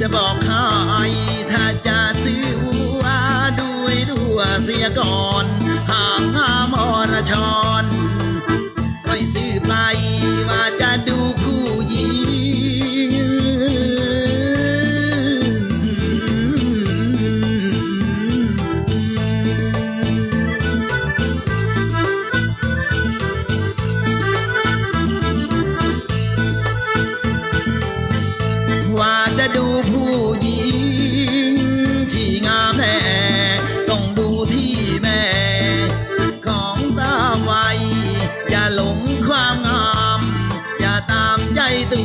จะบอกใครถ้าจะซื้อวัวด้วยตัวเสียก่อนห่างหามอรชอ ดูผู้หญิง ที่งามแน่ต้องดูที่แม่ ของตาไวอย่าหลงความงาม อย่าตามใจตั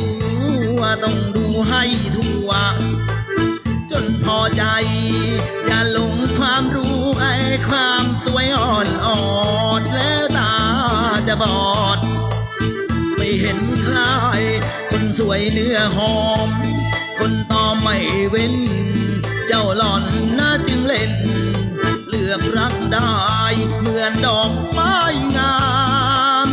วต้องดูให้ทั่ว จนพอใจ อย่าหลงความรู้ไอ้ความสวยอ่อนออดแล้วตาจะบอด ไม่เห็นใครคนสวยเนื้อหอม คนต่อไม่เว้น เจ้าหล่อนน่าจึงเล่น เลือกรักได้เหมือนดอกไม้งาม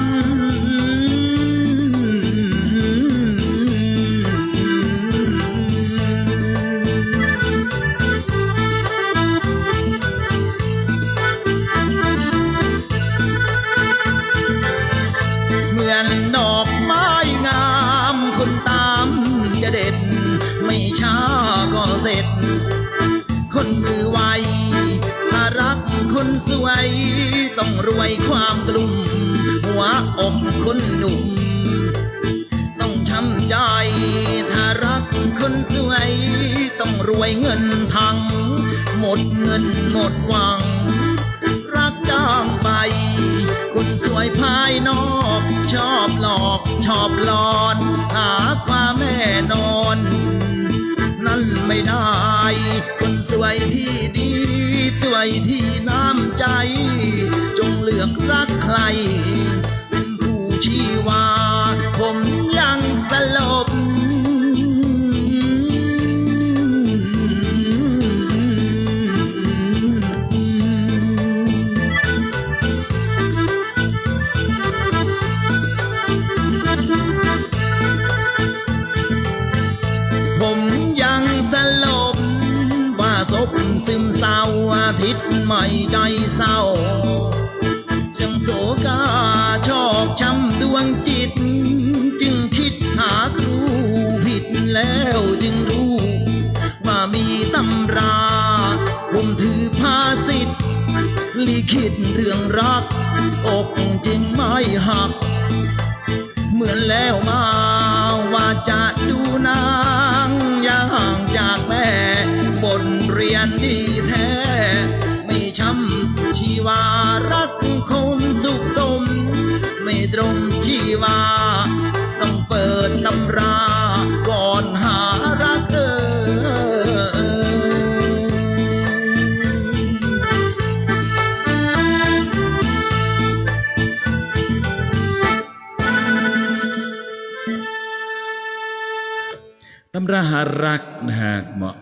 เหมือนดอกไม้งามคนตา เสร็จ คนมือไวถ้ารักคนสวย ต้องรวยความกลุ่ม หัวอกคนหนุ่ม ต้องช้ำใจ ถ้ารักคนสวย ต้องรวยเงินทัง หมดเงินหมดหวัง รักจ้างไป คนสวยภายนอก ชอบหลอกชอบหลอน หาความแน่นอนนั่น ไม่ได้ คนสวยที่ดี สวยที่น้ำใจ จงเลือกรักใคร ทิตย์ใหม่ใจเศร้ายังโศกาชอกช้ำดวงจิต จึงคิดหาครูผิดแล้วจึงรู้ ว่ามีตำรา ผมถือภาสิทธิ์ลิขิตเรื่องรัก อกจึงไม่หัก เหมือนแล้วมาว่าจะดูนาง อย่าห่างจากแม่บทเรียนดีแท้ ไม่ช้ำชีวารักคงสุขสม ไม่ตรงชีวา ต้องเปิดตำราก่อนหารักเออตำราหารักนะฮะเหมาะ